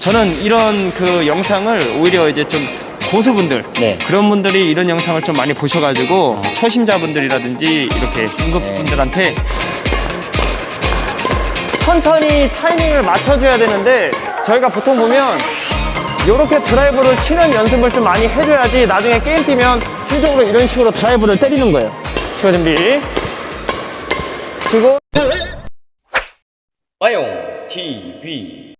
저는 이런 그 영상을 오히려 이제 좀 고수분들 네. 그런 분들이 이런 영상을 좀 많이 보셔가지고 초심자분들이라든지 이렇게 중급분들한테 천천히 타이밍을 맞춰줘야 되는데 저희가 보통 보면 이렇게 드라이브를 치는 연습을 좀 많이 해줘야지 나중에 게임 뛰면 실적으로 이런 식으로 드라이브를 때리는 거예요. 시간 준비. 그리고 마용 TV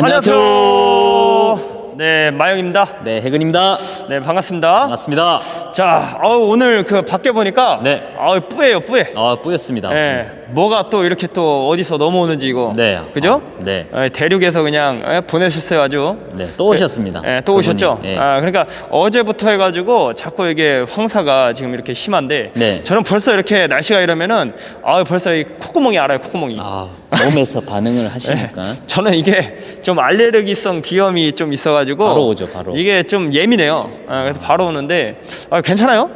안녕하세요. 네, 마영입니다. 네, 해근입니다. 네, 반갑습니다. 반갑습니다. 자, 어, 오늘 그 밖에 보니까 네. 아, 뿌예요, 뿌예. 아, 뿌였습니다. 예, 뭐가 또 이렇게 또 어디서 넘어오는지 이거. 네. 그죠? 아, 네. 예, 대륙에서 그냥 예, 보내셨어요, 아주. 네, 또 오셨습니다. 예, 또 그분이. 오셨죠? 예. 아, 그러니까 어제부터 해가지고 자꾸 이게 황사가 지금 이렇게 심한데 네. 저는 벌써 이렇게 날씨가 이러면은 아, 벌써 이 콧구멍이 알아요, 콧구멍이. 아, 몸에서 반응을 하시니까. 저는 이게 좀 알레르기성 비염이 좀 있어가지고 바로 오죠, 바로. 이게 좀 예민해요. 아, 그래서 바로 오는데 아, 괜찮아요?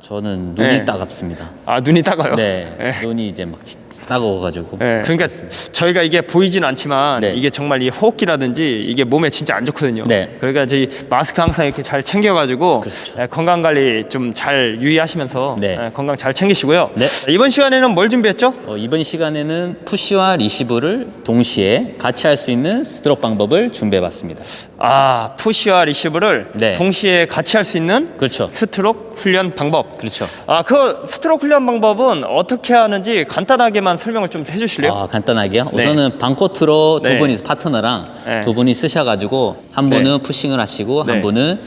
저는 눈이 네. 따갑습니다. 아 눈이 따가요. 네, 예. 눈이 이제 막 지- 따가워가지고. 예, 그러니까 저희가 이게 보이진 않지만 네. 이게 정말 이 호흡기라든지 이게 몸에 진짜 안 좋거든요. 네. 그러니까 저희 마스크 항상 이렇게 잘 챙겨가지고 그렇죠. 예, 건강 관리 좀 잘 유의하시면서 네. 예, 건강 잘 챙기시고요. 네. 이번 시간에는 뭘 준비했죠? 어, 이번 시간에는 푸시와 리시브를 동시에 같이 할 수 있는 스트로크 방법을 준비해봤습니다. 아 푸시와 리시브를 네. 동시에 같이 할 수 있는 그렇죠. 스트로크 훈련 방법. 그렇죠. 아, 그 스트로크 훈련 방법은 어떻게 하는지 간단하게만 설명을 좀 해주실래요? 아, 간단하게요. 네. 우선은 방코트로 두 네. 분이 파트너랑 네. 두 분이 쓰셔가지고 한 네. 분은 푸싱을 하시고 네. 한 분은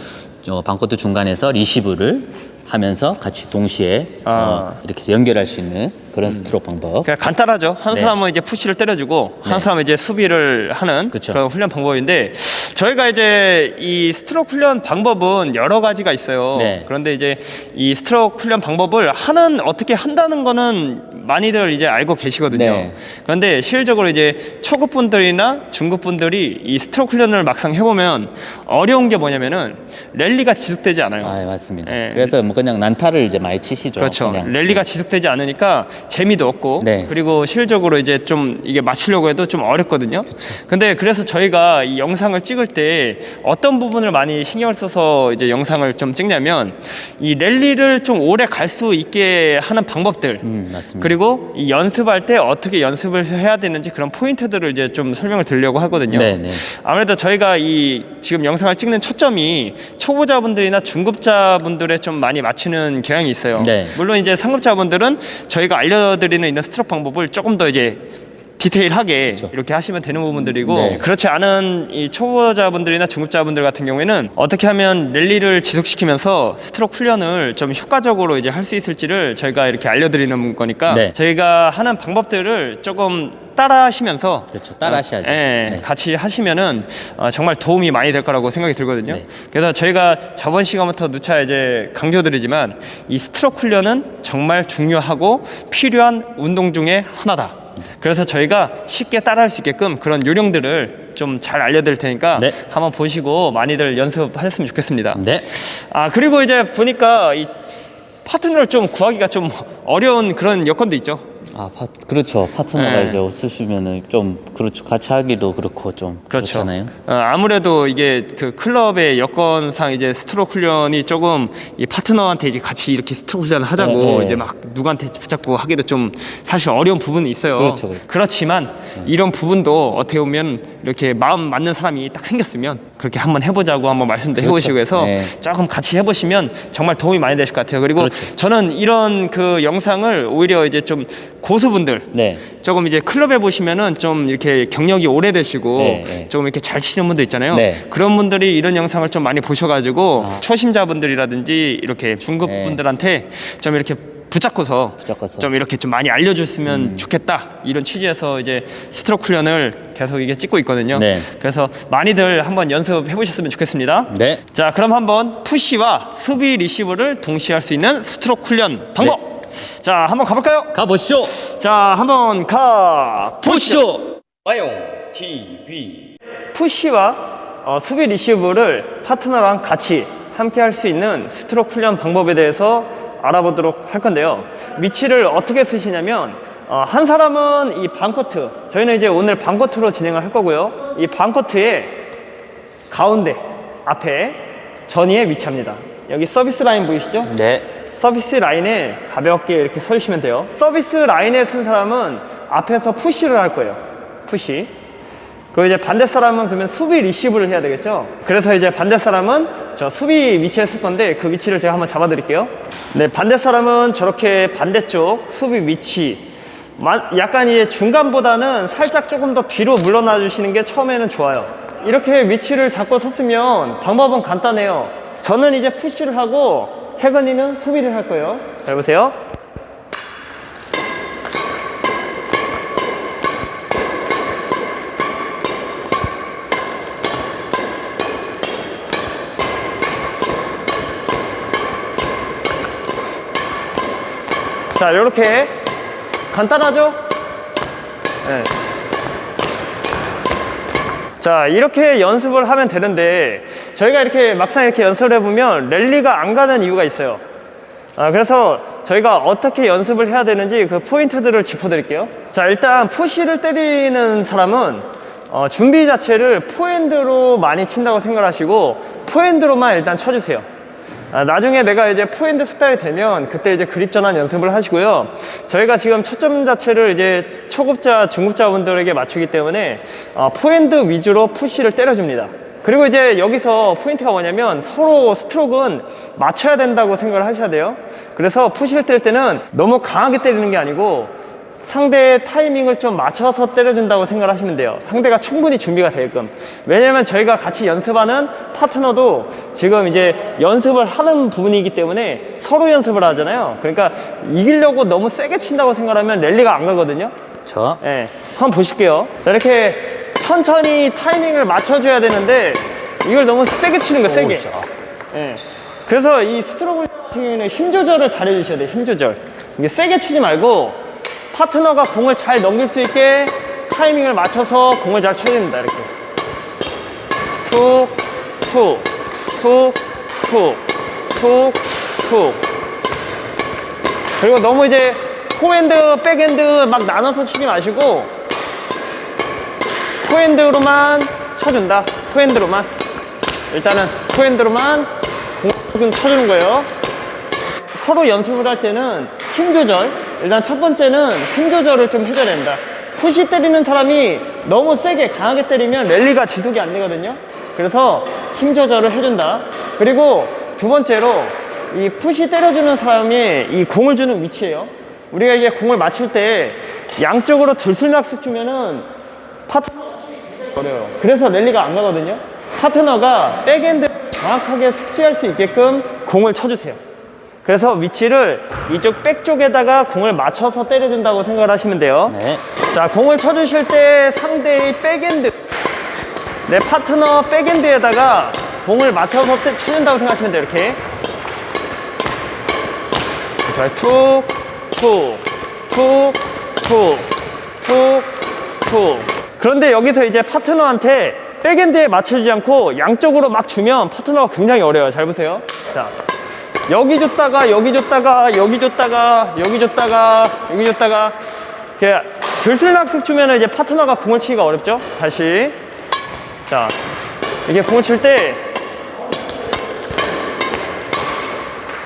저 방코트 중간에서 리시브를 하면서 같이 동시에 아. 어, 이렇게 연결할 수 있는 그런 스트로크 방법. 그냥 간단하죠. 한 네. 사람은 이제 푸시를 때려주고 한 네. 사람은 이제 수비를 하는 그쵸. 그런 훈련 방법인데 저희가 이제 이 스트로크 훈련 방법은 여러 가지가 있어요. 네. 그런데 이제 이 스트로크 훈련 방법을 하는 어떻게 한다는 거는 많이들 이제 알고 계시거든요. 네. 그런데 실질적으로 이제 초급 분들이나 중급 분들이 이 스트로크 훈련을 막상 해보면 어려운 게 뭐냐면은 랠리가 지속되지 않아요. 아, 예, 맞습니다. 네. 그래서 뭐 그냥 난타를 이제 많이 치시죠. 그렇죠. 그냥. 랠리가 지속되지 않으니까 재미도 없고 네. 그리고 실적으로 이제 좀 이게 맞추려고 해도 좀 어렵거든요. 근데 그래서 저희가 이 영상을 찍을 때 어떤 부분을 많이 신경을 써서 이제 영상을 좀 찍냐면 이 랠리를 좀 오래 갈 수 있게 하는 방법들 음, 맞습니다. 그리고 이 연습할 때 어떻게 연습을 해야 되는지 그런 포인트들을 이제 좀 설명을 드리려고 하거든요. 네, 네. 아무래도 저희가 이 지금 영상을 찍는 초점이 초보자분들이나 중급자분들에 좀 많이 맞추는 경향이 있어요. 네. 물론 이제 상급자분들은 저희가 알려드리는 이런 스트로크 방법을 조금 더 이제 디테일하게 이렇게 하시면 되는 부분들이고 그렇죠. 네. 그렇지 않은 이 초보자분들이나 중급자분들 같은 경우에는 어떻게 하면 랠리를 지속시키면서 스트로크 훈련을 좀 효과적으로 이제 할 수 있을지를 저희가 이렇게 알려드리는 거니까 네. 저희가 하는 방법들을 조금 따라 하시면서 그렇죠. 따라 하셔야죠. 예, 네. 같이 하시면은 어, 정말 도움이 많이 될 거라고 생각이 들거든요. 네. 그래서 저희가 저번 시간부터 누차 이제 강조드리지만 이 스트로크 훈련은 정말 중요하고 필요한 운동 중에 하나다. 그래서 저희가 쉽게 따라할 수 있게끔 그런 요령들을 좀 잘 알려드릴 테니까 네. 한번 보시고 많이들 연습하셨으면 좋겠습니다. 네. 아 그리고 이제 보니까 이 파트너를 좀 구하기가 좀 어려운 그런 여건도 있죠. 아, 파, 그렇죠. 파트너가 네. 이제 없으시면은 좀 그렇죠. 같이 하기도 그렇고 좀 그렇죠. 그렇잖아요. 어, 아무래도 이게 그 클럽의 여건상 이제 스트로크 훈련이 조금 이 파트너한테 이제 같이 이렇게 스트로크 훈련을 하자고 네, 네. 이제 막 누구한테 붙잡고 하기도 좀 사실 어려운 부분이 있어요. 그렇죠, 그렇죠. 그렇지만 이런 부분도 어떻게 보면 이렇게 마음 맞는 사람이 딱 생겼으면 그렇게 한번 해보자고 한번 말씀도 해보시고 해서 네. 조금 같이 해보시면 정말 도움이 많이 되실 것 같아요. 그리고 그렇죠. 저는 이런 그 영상을 오히려 이제 좀 고수분들 네. 조금 이제 클럽에 보시면은 좀 이렇게 경력이 오래되시고 네, 네. 조금 이렇게 잘 치시는 분들 있잖아요. 네. 그런 분들이 이런 영상을 좀 많이 보셔가지고 아. 초심자분들이라든지 이렇게 중급 네. 분들한테 좀 이렇게 붙잡고서 붙잡고서. 좀 이렇게 좀 많이 알려줬으면 음. 좋겠다 이런 취지에서 이제 스트로크 훈련을 계속 이게 찍고 있거든요. 네. 그래서 많이들 한번 연습해 보셨으면 좋겠습니다. 네. 자 그럼 한번 푸시와 수비 리시브를 동시에 할 수 있는 스트로크 훈련 방법. 네. 자 한번 가볼까요? 가보시죠. 자, 한번 가 보시죠. 마용 TV 푸시와 어, 수비 리시브를 파트너랑 같이 함께 할 수 있는 스트로크 훈련 방법에 대해서 알아보도록 할 건데요. 위치를 어떻게 쓰시냐면 어, 한 사람은 이 반코트, 저희는 이제 오늘 반코트로 진행을 할 거고요. 이 반코트의 가운데, 앞에 전위에 위치합니다. 여기 서비스 라인 보이시죠? 네. 서비스 라인에 가볍게 이렇게 서 주시면 돼요. 서비스 라인에 쓴 사람은 앞에서 푸시를 할 거예요. 푸시. 그리고 이제 반대 사람은 그러면 수비 리시브를 해야 되겠죠. 그래서 이제 반대 사람은 저 수비 위치에 쓸 건데 그 위치를 제가 한번 잡아 드릴게요. 네, 반대 사람은 저렇게 반대쪽 수비 위치. 마- 약간 이제 중간보다는 살짝 조금 더 뒤로 물러나 주시는 게 처음에는 좋아요. 이렇게 위치를 잡고 섰으면 방법은 간단해요. 저는 이제 푸시를 하고 해건이는 수비를 할 거예요. 잘 보세요. 자, 이렇게 간단하죠? 네. 자, 이렇게 연습을 하면 되는데 저희가 이렇게 막상 이렇게 연습을 해보면 랠리가 안 가는 이유가 있어요. 아, 그래서 저희가 어떻게 연습을 해야 되는지 그 포인트들을 짚어드릴게요. 자, 일단 푸시를 때리는 사람은 어, 준비 자체를 포핸드로 많이 친다고 생각하시고 포핸드로만 일단 쳐주세요. 아, 나중에 내가 이제 포핸드 스타일이 되면 그때 이제 그립 전환 연습을 하시고요. 저희가 지금 초점 자체를 이제 초급자, 중급자 분들에게 맞추기 때문에 어, 포핸드 위주로 푸시를 때려줍니다. 그리고 이제 여기서 포인트가 뭐냐면 서로 스트로크는 맞춰야 된다고 생각을 하셔야 돼요. 그래서 푸시를 때릴 때는 너무 강하게 때리는 게 아니고 상대의 타이밍을 좀 맞춰서 때려준다고 생각을 하시면 돼요. 상대가 충분히 준비가 되게끔. 왜냐면 저희가 같이 연습하는 파트너도 지금 이제 연습을 하는 부분이기 때문에 서로 연습을 하잖아요. 그러니까 이기려고 너무 세게 친다고 생각하면 랠리가 안 가거든요. 저. 예, 한번 보실게요. 자, 이렇게 천천히 타이밍을 맞춰줘야 되는데 이걸 너무 세게 치는 거 세게. 예. 그래서 이 스트로크 같은 경우에는 힘 조절을 잘 해주셔야 돼요. 힘 조절. 이게 세게 치지 말고 파트너가 공을 잘 넘길 수 있게 타이밍을 맞춰서 공을 잘 쳐야 됩니다. 이렇게. 툭, 툭, 툭, 툭, 툭, 툭. 그리고 너무 이제 포핸드, 백핸드 막 나눠서 치지 마시고 포핸드로만 쳐준다. 포핸드로만. 일단은 포핸드로만 공은 쳐주는 거예요. 서로 연습을 할 때는 힘 조절. 일단 첫 번째는 힘 조절을 좀 해줘야 된다. 푸시 때리는 사람이 너무 세게 강하게 때리면 랠리가 지속이 안 되거든요. 그래서 힘 조절을 해준다. 그리고 두 번째로 이 푸시 때려주는 사람이 이 공을 주는 위치예요. 우리가 이게 공을 맞출 때 양쪽으로 들쑥날쑥 주면은 파트너 어려요. 그래서 랠리가 안 가거든요. 파트너가 백엔드 정확하게 숙지할 수 있게끔 공을 쳐주세요. 그래서 위치를 이쪽 백 쪽에다가 공을 맞춰서 때려준다고 생각을 하시면 돼요. 네. 자, 공을 쳐주실 때 상대의 백엔드, 내 파트너 백엔드에다가 공을 맞춰서 때- 쳐준다고 생각하시면 돼요. 이렇게. 자, 툭, 툭, 툭, 툭, 툭, 툭. 그런데 여기서 이제 파트너한테 백엔드에 맞춰주지 않고 양쪽으로 막 주면 파트너가 굉장히 어려워요. 잘 보세요. 자, 여기 줬다가 여기 줬다가 여기 줬다가 여기 줬다가 여기 줬다가 이렇게 들슬락슬 주면 이제 파트너가 공을 치기가 어렵죠. 다시 자 이게 공을 칠때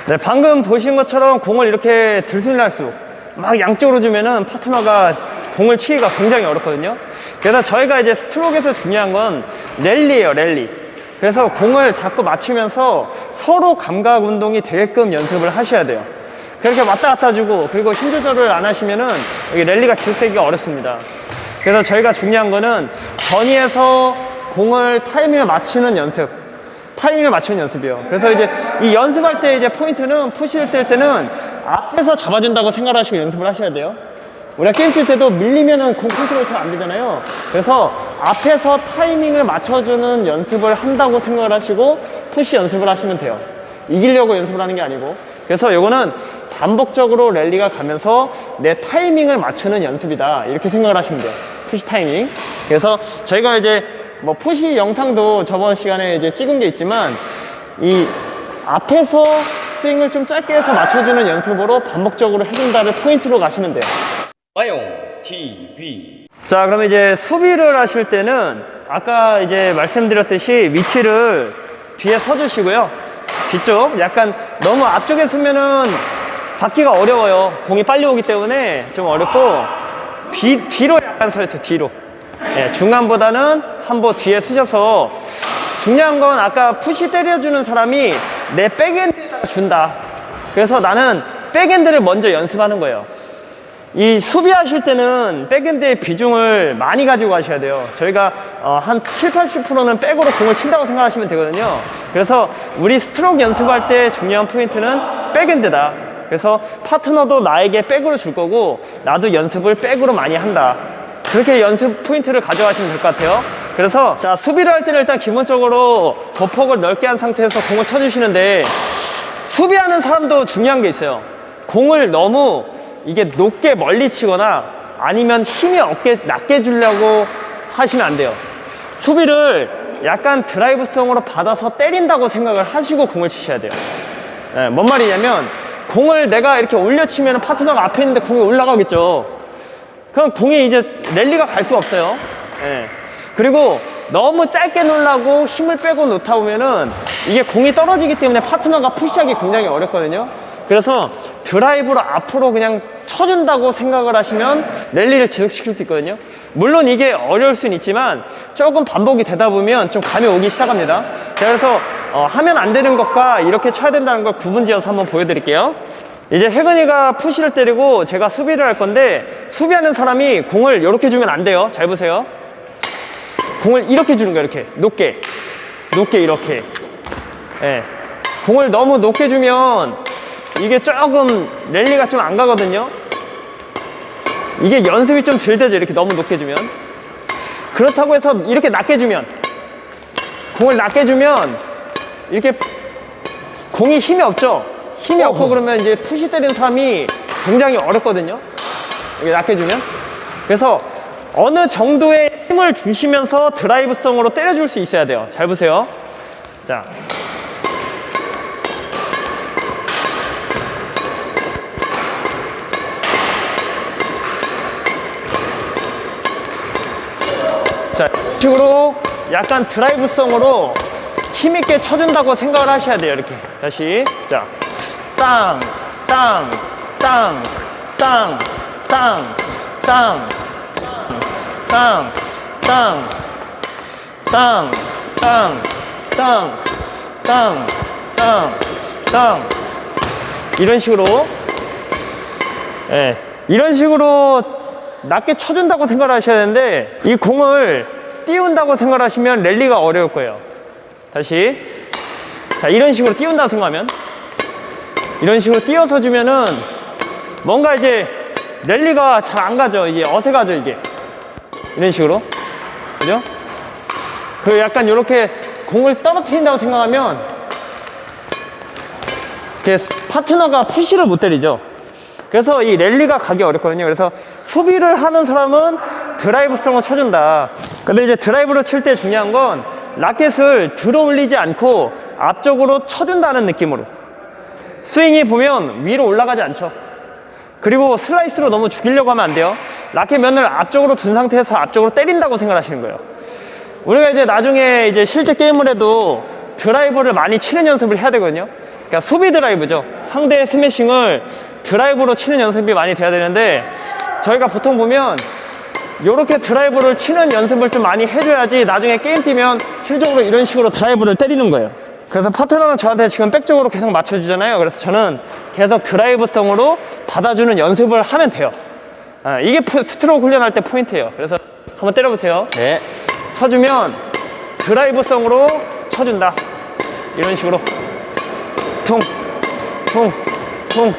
네, 방금 보신 것처럼 공을 이렇게 들쑥날쑥 막 양쪽으로 주면은 파트너가 공을 치기가 굉장히 어렵거든요. 그래서 저희가 이제 스트로크에서 중요한 건 랠리예요, 랠리. 그래서 공을 자꾸 맞추면서 서로 감각 운동이 되게끔 연습을 하셔야 돼요. 그렇게 왔다 갔다 주고 그리고 힘 조절을 안 하시면은 여기 랠리가 지속되기가 어렵습니다. 그래서 저희가 중요한 거는 전위에서 공을 타이밍을 맞추는 연습. 타이밍을 맞추는 연습이요. 그래서 이제 이 연습할 때 이제 포인트는 푸시를 뗄 때는 앞에서 잡아준다고 생각하시고 연습을 하셔야 돼요. 우리가 게임 칠 때도 밀리면은 공 컨트롤 잘 안 되잖아요. 그래서 앞에서 타이밍을 맞춰주는 연습을 한다고 생각을 하시고 푸시 연습을 하시면 돼요. 이기려고 연습을 하는 게 아니고. 그래서 이거는 반복적으로 랠리가 가면서 내 타이밍을 맞추는 연습이다. 이렇게 생각을 하시면 돼요. 푸시 타이밍. 그래서 저희가 이제 뭐 푸시 영상도 저번 시간에 이제 찍은 게 있지만 이 앞에서 스윙을 좀 짧게 해서 맞춰주는 연습으로 반복적으로 해준다를 포인트로 가시면 돼요. 아용 TV 자, 그러면 이제 수비를 하실 때는 아까 이제 말씀드렸듯이 위치를 뒤에 서주시고요. 뒤쪽 약간 너무 앞쪽에 서면은 받기가 어려워요. 공이 빨리 오기 때문에 좀 어렵고 뒤, 뒤로 약간 서야 돼, 뒤로. 예, 중간보다는 한 번 뒤에 서셔서 중요한 건 아까 푸시 때려주는 사람이 내 백엔드에다가 준다. 그래서 나는 백엔드를 먼저 연습하는 거예요. 이 수비하실 때는 백엔드의 비중을 많이 가지고 가셔야 돼요. 저희가 어, 한 7, 80%는 백으로 공을 친다고 생각하시면 되거든요. 그래서 우리 스트로크 연습할 때 중요한 포인트는 백엔드다. 그래서 파트너도 나에게 백으로 줄 거고 나도 연습을 백으로 많이 한다. 그렇게 연습 포인트를 가져가시면 될 것 같아요. 그래서 자 수비를 할 때는 일단 기본적으로 거폭을 넓게 한 상태에서 공을 쳐주시는데 수비하는 사람도 중요한 게 있어요. 공을 너무 이게 높게 멀리 치거나 아니면 힘이 없게 낮게 주려고 하시면 안 돼요. 수비를 약간 드라이브성으로 받아서 때린다고 생각을 하시고 공을 치셔야 돼요. 예, 뭔 말이냐면 공을 내가 이렇게 올려치면 파트너가 앞에 있는데 공이 올라가겠죠. 그럼 공이 이제 랠리가 갈 수가 없어요. 예. 그리고 너무 짧게 놓으려고 힘을 빼고 놓다 보면은 이게 공이 떨어지기 때문에 파트너가 푸시하기 굉장히 어렵거든요. 그래서 드라이브로 앞으로 그냥 쳐준다고 생각을 하시면 랠리를 지속시킬 수 있거든요. 물론 이게 어려울 수는 있지만 조금 반복이 되다 보면 좀 감이 오기 시작합니다. 자, 그래서 어, 하면 안 되는 것과 이렇게 쳐야 된다는 걸 구분 지어서 한번 보여드릴게요. 이제 혜근이가 푸시를 때리고 제가 수비를 할 건데 수비하는 사람이 공을 이렇게 주면 안 돼요. 잘 보세요. 공을 이렇게 주는 거예요. 이렇게 높게 높게 이렇게. 예. 공을 너무 높게 주면 이게 조금 랠리가 좀 안 가거든요. 이게 연습이 좀 덜 되죠. 이렇게 너무 높게 주면. 그렇다고 해서 이렇게 낮게 주면 공을 낮게 주면 이렇게 공이 힘이 없죠. 힘이 없고 그러면 이제 푸시 때리는 사람이 굉장히 어렵거든요. 이렇게 낮게 주면. 그래서 어느 정도의 힘을 주시면서 드라이브성으로 때려줄 수 있어야 돼요. 잘 보세요. 자. 자, 이런 식으로 약간 드라이브성으로 힘있게 쳐준다고 생각을 하셔야 돼요. 이렇게. 다시. 자, 땅, 땅, 땅, 땅, 땅, 땅, 땅, 땅, 땅, 땅, 땅, 땅, 땅, 땅. 이런 식으로. 예. 이런 식으로 낮게 쳐준다고 생각을 하셔야 되는데 이 공을 띄운다고 생각하시면 랠리가 어려울 거예요. 다시. 자, 이런 식으로 띄운다고 생각하면 이런 식으로 띄워서 주면은 뭔가 이제 랠리가 잘 안 가죠. 이게 어색하죠, 이게. 이런 식으로. 그죠? 그리고 약간 이렇게 공을 떨어뜨린다고 생각하면 파트너가 푸시를 못 때리죠. 그래서 이 랠리가 가기 어렵거든요. 그래서 수비를 하는 사람은 드라이브성을 쳐준다. 근데 이제 드라이브로 칠 때 중요한 건 라켓을 들어 올리지 않고 앞쪽으로 쳐준다는 느낌으로. 스윙이 보면 위로 올라가지 않죠. 그리고 슬라이스로 너무 죽이려고 하면 안 돼요. 라켓 면을 앞쪽으로 둔 상태에서 앞쪽으로 때린다고 생각하시는 거예요. 우리가 이제 나중에 이제 실제 게임을 해도 드라이브를 많이 치는 연습을 해야 되거든요. 그러니까 소비 드라이브죠. 상대의 스매싱을 드라이브로 치는 연습이 많이 돼야 되는데 저희가 보통 보면 이렇게 드라이브를 치는 연습을 좀 많이 해줘야지 나중에 게임 뛰면 실적으로 이런 식으로 드라이브를 때리는 거예요. 그래서 파트너는 저한테 지금 백쪽으로 계속 맞춰주잖아요. 그래서 저는 계속 드라이브성으로 받아주는 연습을 하면 돼요. 아, 이게 포- 스트로크 훈련할 때 포인트예요. 그래서 한번 때려보세요. 네. 쳐주면 드라이브성으로 쳐준다. 이런 식으로 퉁, 퉁, 퉁,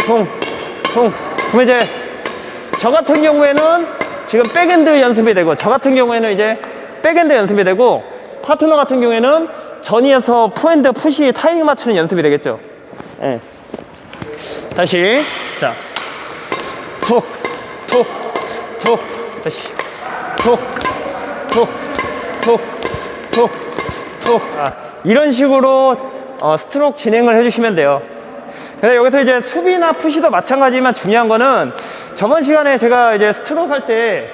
퉁, 퉁. 그럼 이제 저 같은 경우에는 지금 백엔드 연습이 되고 저 같은 경우에는 이제 백엔드 연습이 되고 파트너 같은 경우에는 전위에서 포핸드 푸시 타이밍 맞추는 연습이 되겠죠. 예. 다시 자 툭, 툭, 툭, 다시 툭, 툭, 툭, 툭, 툭. 아, 이런 식으로 어, 스트로크 진행을 해주시면 돼요. 근데 여기서 이제 수비나 푸시도 마찬가지지만 중요한 거는 저번 시간에 제가 이제 스트로크 할 때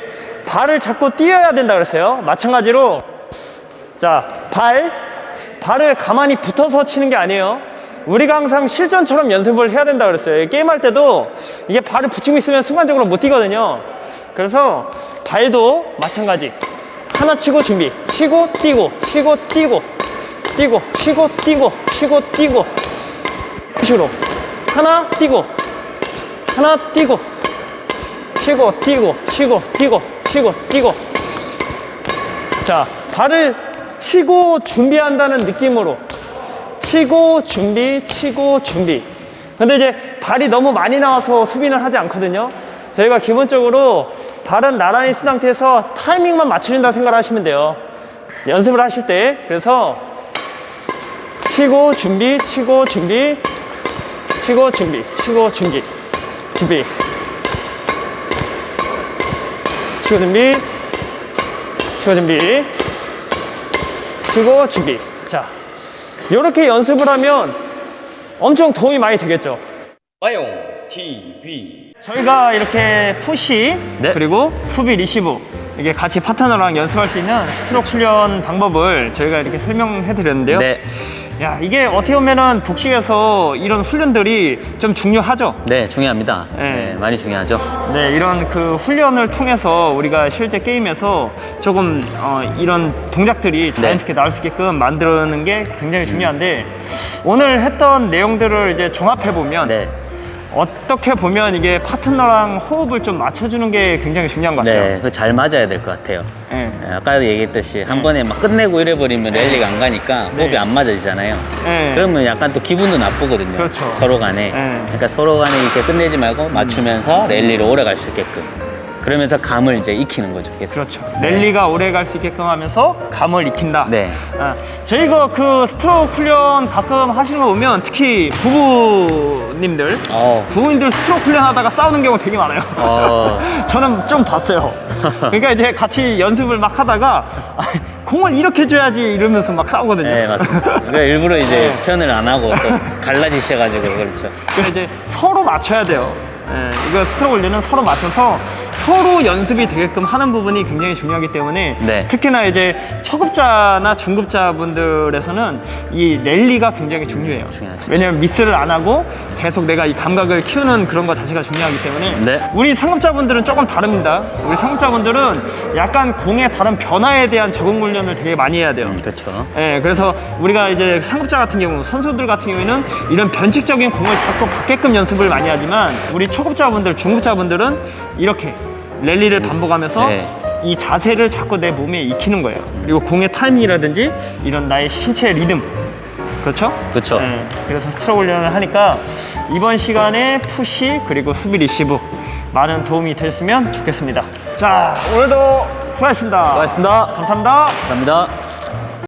발을 잡고 뛰어야 된다 그랬어요. 마찬가지로 자, 발, 발을 가만히 붙어서 치는 게 아니에요. 우리가 항상 실전처럼 연습을 해야 된다 그랬어요. 게임할 때도 이게 발을 붙이고 있으면 순간적으로 못 뛰거든요. 그래서 발도 마찬가지. 하나 치고 준비. 치고 뛰고, 치고 뛰고, 뛰고, 치고 뛰고, 치고 뛰고. 이런 식으로. 하나 뛰고, 하나 뛰고, 치고 뛰고, 치고 뛰고, 치고 뛰고. 자, 발을 치고 준비한다는 느낌으로 치고 준비, 치고 준비. 근데 이제 발이 너무 많이 나와서 수비는 하지 않거든요. 저희가 기본적으로 발은 나란히 쓴 상태에서 타이밍만 맞추신다 생각을 하시면 돼요. 연습을 하실 때. 그래서 치고 준비, 치고 준비, 치고 준비, 치고 준비, 준비. 치고 준비, 치고 준비, 치고 준비. 자, 이렇게 연습을 하면 엄청 도움이 많이 되겠죠. 마용 TV 저희가 이렇게 푸시 네. 그리고 수비 리시브 이게 같이 파트너랑 연습할 수 있는 스트로크 훈련 방법을 저희가 이렇게 설명해 드렸는데요. 네. 야, 이게 어떻게 보면은 복식에서 이런 훈련들이 좀 중요하죠. 네, 중요합니다. 네. 네, 많이 중요하죠. 네, 이런 그 훈련을 통해서 우리가 실제 게임에서 조금 어, 이런 동작들이 자연스럽게 나올 수 있게끔 만드는 게 굉장히 중요한데 오늘 했던 내용들을 이제 종합해 보면 네. 어떻게 보면 이게 파트너랑 호흡을 좀 맞춰주는 게 굉장히 중요한 것 같아요. 네, 그잘 맞아야 될 것 같아요. 네. 네, 아까도 얘기했듯이 한 번에 막 끝내고 이래버리면 랠리가 안 가니까 네. 호흡이 안 맞아지잖아요. 네. 그러면 약간 또 기분도 나쁘거든요. 그렇죠. 서로 간에. 네. 그러니까 서로 간에 이렇게 끝내지 말고 맞추면서 랠리를 오래 갈 수 있게끔. 그러면서 감을 이제 익히는 거죠. 계속. 그렇죠. 랠리가 오래 갈 수 있게끔 하면서 감을 익힌다. 네. 아, 저희가 그 스트로크 훈련 가끔 하시는 거 보면 특히 부부님들 어. 부부님들 스트로크 훈련 하다가 싸우는 경우 되게 많아요. 어. 저는 좀 봤어요. 그러니까 이제 같이 연습을 막 하다가 아, 공을 이렇게 줘야지 이러면서 막 싸우거든요. 네, 맞습니다. 그러니까 일부러 이제 네. 표현을 안 하고 또 갈라지셔가지고 그렇죠. 그래서 이제 서로 맞춰야 돼요. 예, 이거 스트로크 훈련은 서로 맞춰서 서로 연습이 되게끔 하는 부분이 굉장히 중요하기 때문에 네. 특히나 이제 초급자나 중급자 분들에서는 이 랠리가 굉장히 중요해요. 중요하죠. 왜냐면 미스를 안 하고 계속 내가 이 감각을 키우는 그런 것 자체가 중요하기 때문에 네. 우리 상급자분들은 조금 다릅니다. 우리 상급자분들은 약간 공의 다른 변화에 대한 적응 훈련을 되게 많이 해야 돼요. 음, 그렇죠. 예, 그래서 우리가 이제 상급자 같은 경우, 선수들 같은 경우에는 이런 변칙적인 공을 잡고 받게끔 연습을 많이 하지만 우리 초급자분들, 중급자분들은 이렇게 랠리를 반복하면서 네. 이 자세를 자꾸 내 몸에 익히는 거예요. 그리고 공의 타이밍이라든지 이런 나의 신체의 리듬. 그렇죠? 그렇죠. 예, 그래서 스트로크 훈련을 하니까 이번 시간에 푸시 그리고 수비 리시브 많은 도움이 됐으면 좋겠습니다. 자, 오늘도 수고하셨습니다. 수고하셨습니다. 감사합니다. 감사합니다.